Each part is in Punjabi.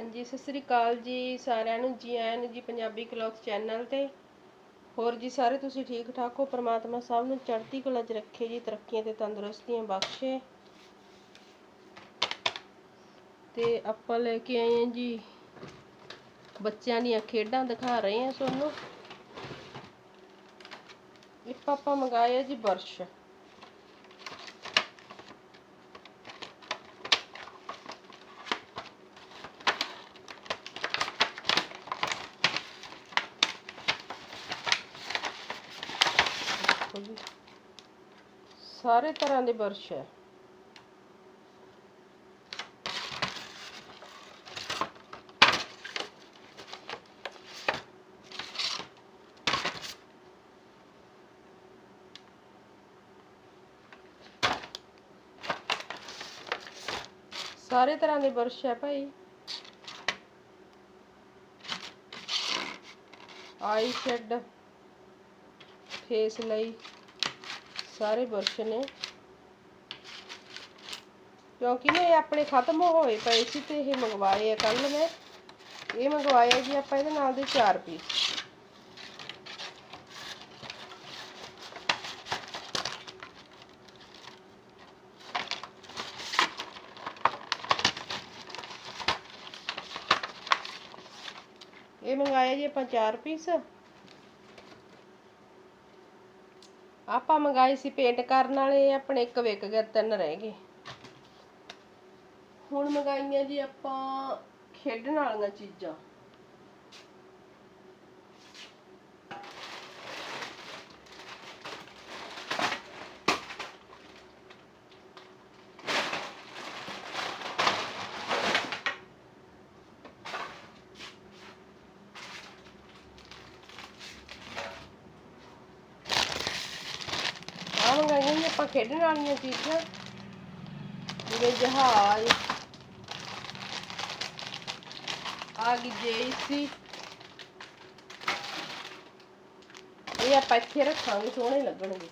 ਹਾਂਜੀ, ਸਤਿ ਸ੍ਰੀ ਅਕਾਲ ਜੀ ਸਾਰਿਆਂ ਨੂੰ, ਜੀ ਆਇਆਂ ਨੂੰ ਜੀ ਪੰਜਾਬੀ ਕਲੌਥ ਚੈਨਲ ਤੇ। ਹੋਰ ਜੀ ਸਾਰੇ ਤੁਸੀਂ ਠੀਕ ਠਾਕ ਹੋ? ਪ੍ਰਮਾਤਮਾ ਸਭ ਨੂੰ ਚੜ੍ਹਦੀ ਕਲਾ 'ਚ ਰੱਖੇ ਜੀ, ਤਰੱਕੀਆਂ ਤੇ ਤੰਦਰੁਸਤੀਆਂ ਬਖਸ਼ੇ। ਤੇ ਆਪਾਂ ਲੈ ਕੇ ਆਏ ਹਾਂ ਜੀ, ਬੱਚਿਆਂ ਦੀਆਂ ਖੇਡਾਂ ਦਿਖਾ ਰਹੇ ਹਾਂ ਤੁਹਾਨੂੰ। ਇੱਕ ਆਪਾਂ ਮੰਗਾਇਆ ਜੀ ਬਰਸ਼ ਦੇਖੋ ਜੀ ਸਾਰੇ ਤਰ੍ਹਾਂ ਦੇ ਬਰਸ਼ ਹੈ। ਸਾਰੇ ਤਰ੍ਹਾਂ ਦੇ ਬਰਸ਼ ਹੈ ਭਾਈ। ਆਈ ਸ਼ੈਡ, ਫੇਸ ਲਈ। ਸਾਰੇ ਬਰਸ਼ ਨੇ। ਕਿਉਂਕਿ ਨਾ ਇਹ ਆਪਣੇ ਖਤਮ ਹੋਏ ਪਏ ਸੀ ਤੇ ਇਹ ਮੰਗਵਾਏ ਆ ਕੱਲ ਮੈਂ। ਇਹ ਮੰਗਵਾਇਆ ਜੀ ਆਪਾਂ ਇਹਦੇ ਨਾਲ ਦੇ 4 ਪੀਸ ਇਹ ਮੰਗਾਇਆ ਜੀ ਆਪਾਂ 4 ਪੀਸ ਆਪਾਂ ਮੰਗਾਏ ਸੀ ਪੇਂਟ ਕਰਨ ਵਾਲੇ, ਆਪਣੇ ਇੱਕ ਵਿਕ ਗਿਆ ਤਿੰਨ ਰਹਿ ਗਏ। ਹੁਣ ਮੰਗਾਈਆਂ ਜੀ ਆਪਾਂ ਖੇਡਣ ਵਾਲੀਆਂ ਚੀਜ਼ਾਂ ਆ ਮੰਗਾਈਆਂ ਜੀ ਆਪਾਂ ਖੇਡਣ ਵਾਲੀਆਂ ਚੀਜ਼ਾਂ ਜਿਵੇਂ ਜਹਾਜ਼ ਆ ਗਈ ਜੇਸੀ। ਇਹ ਆਪਾਂ ਇੱਥੇ ਰੱਖਾਂਗੇ ਸੋਹਣੇ ਲੱਗਣਗੇ।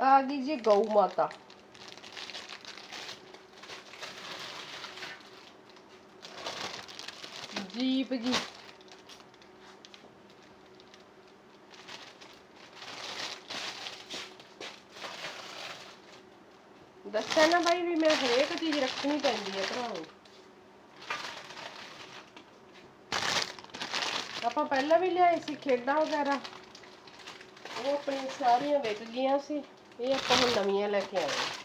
ਆ ਗਈ ਜੀ ਗਊ ਮਾਤਾ। ਜੀਪ ਜੀ। ਦੱਸਿਆ ਨਾ ਬਾਈ ਵੀ ਮੈਂ ਹਰੇਕ ਚੀਜ਼ ਰੱਖਣੀ ਪੈਂਦੀ ਹੈ ਭਰਾਓ ਆਪਾਂ ਪਹਿਲਾਂ ਵੀ ਲਿਆਏ ਸੀ ਖੇਡਾਂ ਵਗੈਰਾ। ਉਹ ਆਪਣੀਆਂ ਸਾਰੀਆਂ ਵਿਕ ਗਈਆਂ ਸੀ। ਇਹ ਆਪਾਂ ਹੁਣ ਨਵੀਆਂ ਲੈ ਕੇ ਆਏ ਹਾਂ।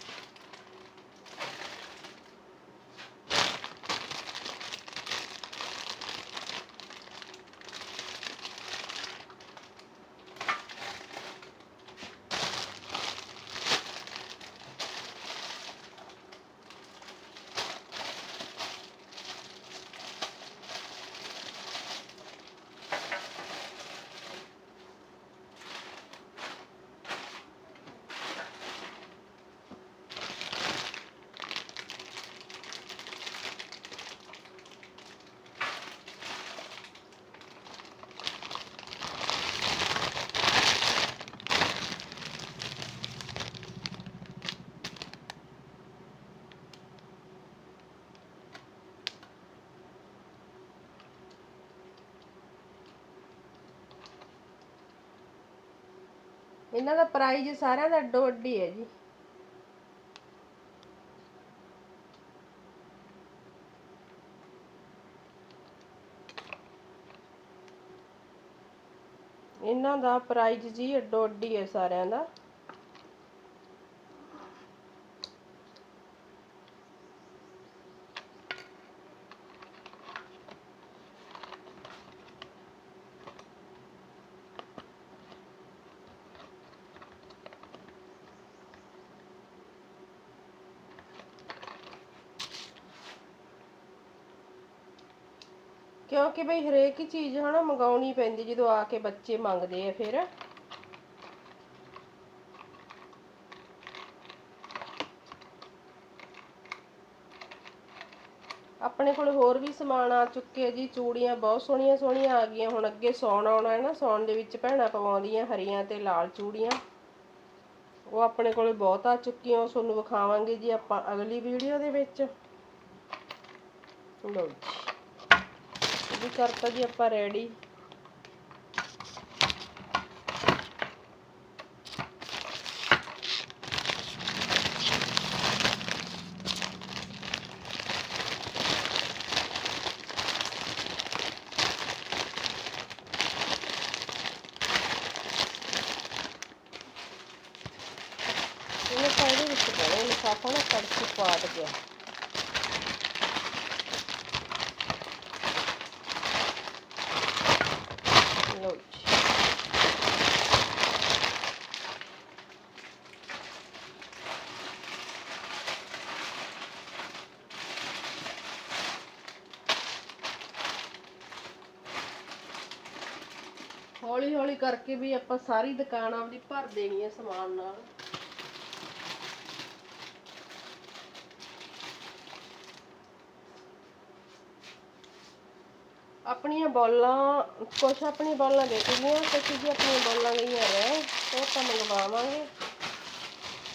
ਇਹਨਾਂ ਦਾ ਪ੍ਰਾਈਜ਼ ਸਾਰਿਆਂ ਦਾ ਅੱਡੋ ਅੱਡੀ ਹੈ ਜੀ। ਇਹਨਾਂ ਦਾ ਪ੍ਰਾਈਜ਼ ਜੀ ਅੱਡੋ ਅੱਡੀ ਹੈ ਸਾਰਿਆਂ ਦਾ। ਕਿਉਂਕਿ ਬਈ ਹਰੇਕ ਹੀ ਚੀਜ਼ ਹਨਾ ਮੰਗਾਉਣੀ ਪੈਂਦੀ ਜਦੋਂ ਆ ਕੇ ਬੱਚੇ ਮੰਗਦੇ ਆ ਫਿਰ। ਆਪਣੇ ਕੋਲ ਹੋਰ ਵੀ ਸਮਾਨ ਆ ਚੁੱਕੇ ਜੀ, ਚੂੜੀਆਂ ਬਹੁਤ ਸੋਹਣੀਆਂ ਸੋਹਣੀਆਂ ਆ ਗਈਆਂ, ਹੁਣ ਅੱਗੇ ਸੌਣ ਆਉਣਾ ਹੈ ਨਾ, ਸੌਣ ਦੇ ਵਿੱਚ ਭੈਣਾ ਪਵਾਉਂਦੀਆਂ ਹਰੀਆਂ ਤੇ ਲਾਲ ਚੂੜੀਆਂ। ਉਹ ਆਪਣੇ ਕੋਲ ਬਹੁਤ ਆ ਚੁੱਕੀਆਂ, ਉਹ ਤੁਹਾਨੂੰ ਵਿਖਾਵਾਂਗੇ ਜੀ ਆਪਾਂ ਅਗਲੀ ਵੀਡੀਓ ਦੇ ਵਿੱਚ। ਲਓ ਜੀ। ਵੀ ਕਰਤਾ ਜੀ ਆਪਾਂ ਰੈਡੀ ਇਹਨੇ ਪਾਇਦੇ ਵਿੱਚ ਪਾਉਣਾ ਲਿਫਾਫਾ ਨਾ ਕੱਢ ਕੇ ਪਾਟ ਗਿਆ ਲਓ ਜੀ ਹੌਲੀ ਹੌਲੀ ਕਰਕੇ ਵੀ ਆਪਾਂ ਸਾਰੀ ਦੁਕਾਨ ਆਪਦੀ ਭਰ ਦੇਣੀ ਹੈ ਸਮਾਨ ਨਾਲ। ਆਪਣੀਆਂ ਬੋਲਾਂ, ਕੁਛ ਆਪਣੀਆਂ ਬੋਲਾਂ ਦੇ ਦਿੱਤੀਆਂ ਕੁਛ ਜੀ ਆਪਣੀਆਂ ਬੋਲਾਂ ਗਈਆਂ ਰਹਿ ਉਹ ਤਾਂ ਮੰਗਵਾਵਾਂਗੇ।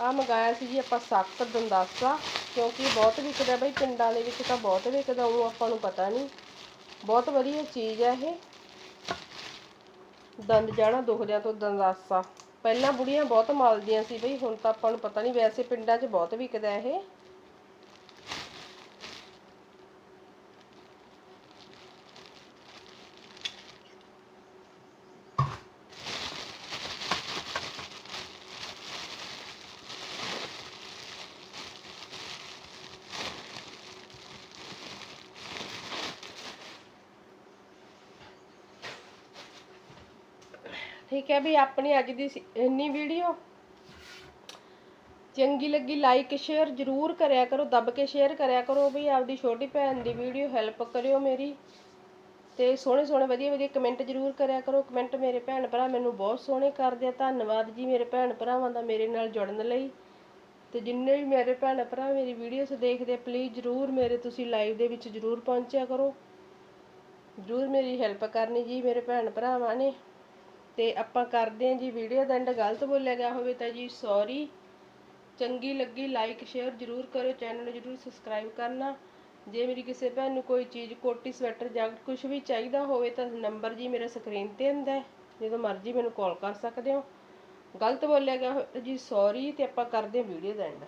ਆ ਮੰਗਾਇਆ ਸੀ ਜੀ ਆਪਾਂ ਸਖਤ ਦੰਦਾਸਾ, ਕਿਉਂਕਿ ਬਹੁਤ ਵਿਕਦਾ ਬਈ, ਪਿੰਡਾਂ ਦੇ ਵਿੱਚ ਤਾਂ ਬਹੁਤ ਵਿਕਦਾ, ਉਹ ਆਪਾਂ ਨੂੰ ਪਤਾ ਨਹੀਂ। ਬਹੁਤ ਵਧੀਆ ਚੀਜ਼ ਹੈ ਇਹ। ਦੰਦ ਜਾਣਾ ਦੁਖਦਿਆਂ ਤੋਂ ਦੰਦਾਸਾ। ਪਹਿਲਾਂ ਬੁੜੀਆਂ ਬਹੁਤ ਮਲਦੀਆਂ ਸੀ ਬਈ, ਹੁਣ ਤਾਂ ਆਪਾਂ ਨੂੰ ਪਤਾ ਨਹੀਂ ਵੈਸੇ ਪਿੰਡਾਂ 'ਚ ਬਹੁਤ ਵਿਕਦਾ ਇਹ। ਠੀਕ ਹੈ ਵੀ ਆਪਣੀ ਅੱਜ ਦੀ ਸੀ- ਇੰਨੀ ਵੀਡੀਓ ਚੰਗੀ ਲੱਗੀ ਲਾਈਕ ਸ਼ੇਅਰ ਜ਼ਰੂਰ ਕਰਿਆ ਕਰੋ, ਦੱਬ ਕੇ ਸ਼ੇਅਰ ਕਰਿਆ ਕਰੋ ਵੀ ਆਪਦੀ ਛੋਟੀ ਭੈਣ ਦੀ ਵੀਡੀਓ ਹੈਲਪ ਕਰਿਓ ਮੇਰੀ। ਤੇ ਸੋਹਣੇ ਸੋਹਣੇ ਵਧੀਆ ਵਧੀਆ ਕਮੈਂਟ ਜ਼ਰੂਰ ਕਰਿਆ ਕਰੋ। ਕਮੈਂਟ ਮੇਰੇ ਭੈਣ ਭਰਾ ਮੈਨੂੰ ਬਹੁਤ ਸੋਹਣੇ ਕਰਦੇ ਆ। ਧੰਨਵਾਦ ਜੀ ਮੇਰੇ ਭੈਣ ਭਰਾਵਾਂ ਦਾ ਮੇਰੇ ਨਾਲ ਜੁੜਨ ਲਈ। ਤੇ ਜਿੰਨੇ ਵੀ ਮੇਰੇ ਭੈਣ ਭਰਾ ਮੇਰੀ ਵੀਡੀਓਸ ਦੇਖਦੇ ਪਲੀਜ਼ ਜ਼ਰੂਰ ਮੇਰੇ ਤੁਸੀਂ ਲਾਈਵ ਦੇ ਵਿੱਚ ਜ਼ਰੂਰ ਪਹੁੰਚਿਆ ਕਰੋ। ਜ਼ਰੂਰ ਮੇਰੀ ਹੈਲਪ ਕਰਨੀ ਜੀ ਮੇਰੇ ਭੈਣ ਭਰਾਵਾਂ ਨੇ। ਤੇ ਆਪਾਂ ਕਰਦੇ ਹਾਂ ਜੀ ਵੀਡੀਓ ਦਾ ਐਂਡ ਗਲਤ ਬੋਲਿਆ ਗਿਆ ਹੋਵੇ ਤਾਂ ਜੀ ਸੌਰੀ ਚੰਗੀ ਲੱਗੀ ਲਾਈਕ ਸ਼ੇਅਰ ਜ਼ਰੂਰ ਕਰਿਓ ਚੈਨਲ ਨੂੰ ਜ਼ਰੂਰ ਸਬਸਕ੍ਰਾਈਬ ਕਰਨਾ। ਜੇ ਮੇਰੀ ਕਿਸੇ ਭੈਣ ਨੂੰ ਕੋਈ ਚੀਜ਼, ਕੋਟੀ ਸਵੈਟਰ ਜੈਕਟ ਕੁਝ ਵੀ ਚਾਹੀਦਾ ਹੋਵੇ ਤਾਂ ਨੰਬਰ ਜੀ ਮੇਰਾ ਸਕਰੀਨ ਤੇ ਹੁੰਦਾ ਜਦੋਂ ਮਰਜ਼ੀ ਮੈਨੂੰ ਕਾਲ ਕਰ ਸਕਦੇ ਹੋ। ਗਲਤ ਬੋਲਿਆ ਗਿਆ ਹੋਵੇ ਜੀ ਸੌਰੀ ਤੇ ਆਪਾਂ ਕਰਦੇ ਹਾਂ ਵੀਡੀਓ ਦਾ ਐਂਡ